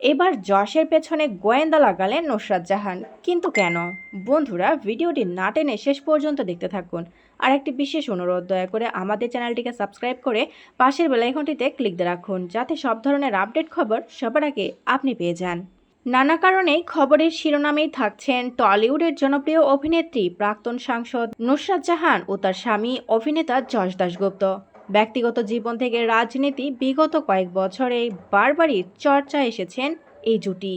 এবার যশের পেছনে গোয়েন্দা লাগালেন নুসরাত জাহান। কিন্তু কেন? বন্ধুরা, ভিডিওটি না টেনে শেষ পর্যন্ত দেখতে থাকুন। আর একটি বিশেষ অনুরোধ, দয়া করে আমাদের চ্যানেলটিকে সাবস্ক্রাইব করে পাশের বেলাইকনটিতে ক্লিক দিয়ে রাখুন, যাতে সব ধরনের আপডেট খবর সবার আগে আপনি পেয়ে যান। নানা কারণেই খবরের শিরোনামেই থাকছেন টলিউডের জনপ্রিয় অভিনেত্রী, প্রাক্তন সাংসদ নুসরাত জাহান ও তার স্বামী অভিনেতা যশ দাশগুপ্ত। ব্যক্তিগত জীবন থেকে রাজনীতি বিগত কয়েক বছরে বারবারই চর্চা এসেছেন এই জুটি।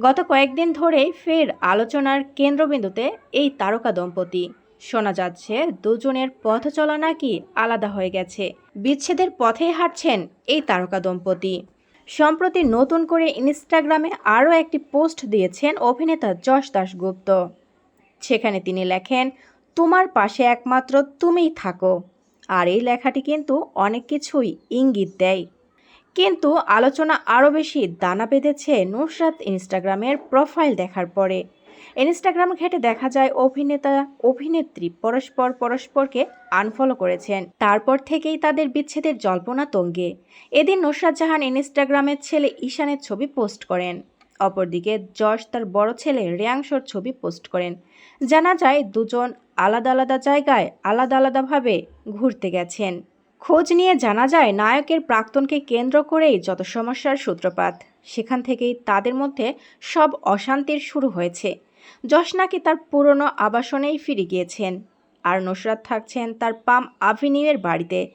গত কয়েকদিন ধরেই ফের আলোচনার কেন্দ্রবিন্দুতে এই তারকা দম্পতি। শোনা যাচ্ছে, দুজনের পথ চলা নাকি আলাদা হয়ে গেছে। বিচ্ছেদের পথেই হাঁটছেন এই তারকা দম্পতি। সম্প্রতি নতুন করে ইনস্টাগ্রামে আরও একটি পোস্ট দিয়েছেন অভিনেতা যশ দাশগুপ্ত। সেখানে তিনি লেখেন, তোমার পাশে একমাত্র তুমিই থাকো। আর এই লেখাটি কিন্তু অনেক কিছুই ইঙ্গিত দেয়। কিন্তু আলোচনা আরও বেশি দানা বেঁধেছে নুসরাত ইনস্টাগ্রামের প্রোফাইল দেখার পরে। ইনস্টাগ্রাম ঘেটে দেখা যায় অভিনেতা, অভিনেত্রী পরস্পর পরস্পরকে আনফলো করেছেন। তারপর থেকেই তাদের বিচ্ছেদের জল্পনা তঙ্গে। এদিন নুসরাত জাহান ইনস্টাগ্রামের ছেলে ঈশানের ছবি পোস্ট করেন। অপরদিকে যশ তার বড় ছেলে রিয়াংশোর ছবি পোস্ট করেন। জানা যায়, দুজন আলাদা আলাদা জায়গায় আলাদা আলাদাভাবে ঘুরতে গেছেন। খোঁজ নিয়ে জানা যায়, নায়কের প্রাক্তনকে কেন্দ্র করেই যত সমস্যার সূত্রপাত, সেখান থেকেই তাদের মধ্যে সব অশান্তির শুরু হয়েছে। যশ নাকি তার পুরনো আবাসনেই ফিরে গিয়েছেন, আর নুসরাত থাকছেন তার পাম আভিনিউয়ের বাড়িতে।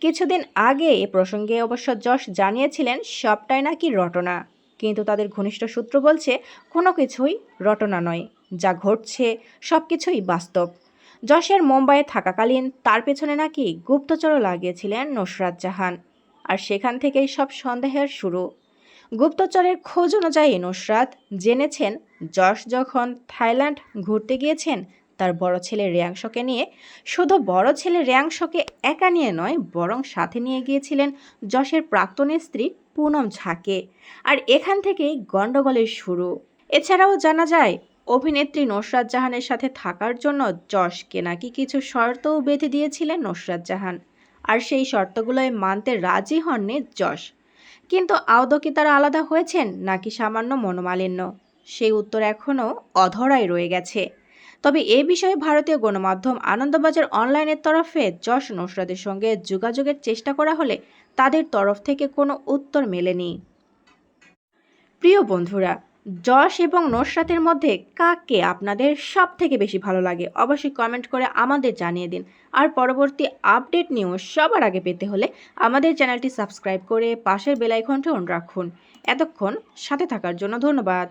কিছুদিন আগে এ প্রসঙ্গে অবশ্য যশ জানিয়েছিলেন, সবটাই নাকি রটনা। কিন্তু তাদের ঘনিষ্ঠ সূত্র বলছে, কোনো কিছুই রটনা নয়, যা ঘটছে সব কিছুই বাস্তব। যশের মুম্বাইয়ে থাকাকালীন তার পেছনে নাকি গুপ্তচরও লাগিয়েছিলেন নুসরাত জাহান। আর সেখান থেকেই সব সন্দেহের শুরু। গুপ্তচরের খোঁজ অনুযায়ী নুসরাত জেনেছেন, যশ যখন থাইল্যান্ড ঘুরতে গিয়েছেন তার বড় ছেলে রেয়াংশকে নিয়ে। শুধু বড় ছেলে রেয়াংশকে একা নিয়ে নয়, বরং সাথে নিয়ে গিয়েছিলেন যশের প্রাক্তন স্ত্রী পুনম ঝাকে। আর এখান থেকেই গণ্ডগোলের শুরু। এছাড়াও জানা যায়, অভিনেত্রী নুসরাত জাহানের সাথে থাকার জন্য যশকে নাকি কিছু শর্তও বেঁধে দিয়েছিলেন নুসরাত জাহান। আর সেই শর্তগুলোয় মানতে রাজি হননি যশ। কিন্তু আদৌ কি তারা আলাদা হয়েছেন নাকি সামান্য মনোমালিন্য? সেই উত্তর এখনও অধরাই রয়ে গেছে। তবে এ বিষয়ে ভারতীয় গণমাধ্যম আনন্দবাজার অনলাইনের তরফে যশ নুসরাতের সঙ্গে যোগাযোগের চেষ্টা করা হলে তাদের তরফ থেকে কোনো উত্তর মেলেনি। প্রিয় বন্ধুরা, যশ এবং নসরাতের মধ্যে কাকে আপনাদের সব থেকে বেশি ভালো লাগে অবশ্যই কমেন্ট করে আমাদের জানিয়ে দিন। আর পরবর্তী আপডেট নিউজ সবার আগে পেতে হলে আমাদের চ্যানেলটি সাবস্ক্রাইব করে পাশের বেলাইকনটি অন রাখুন। এতক্ষণ সাথে থাকার জন্য ধন্যবাদ।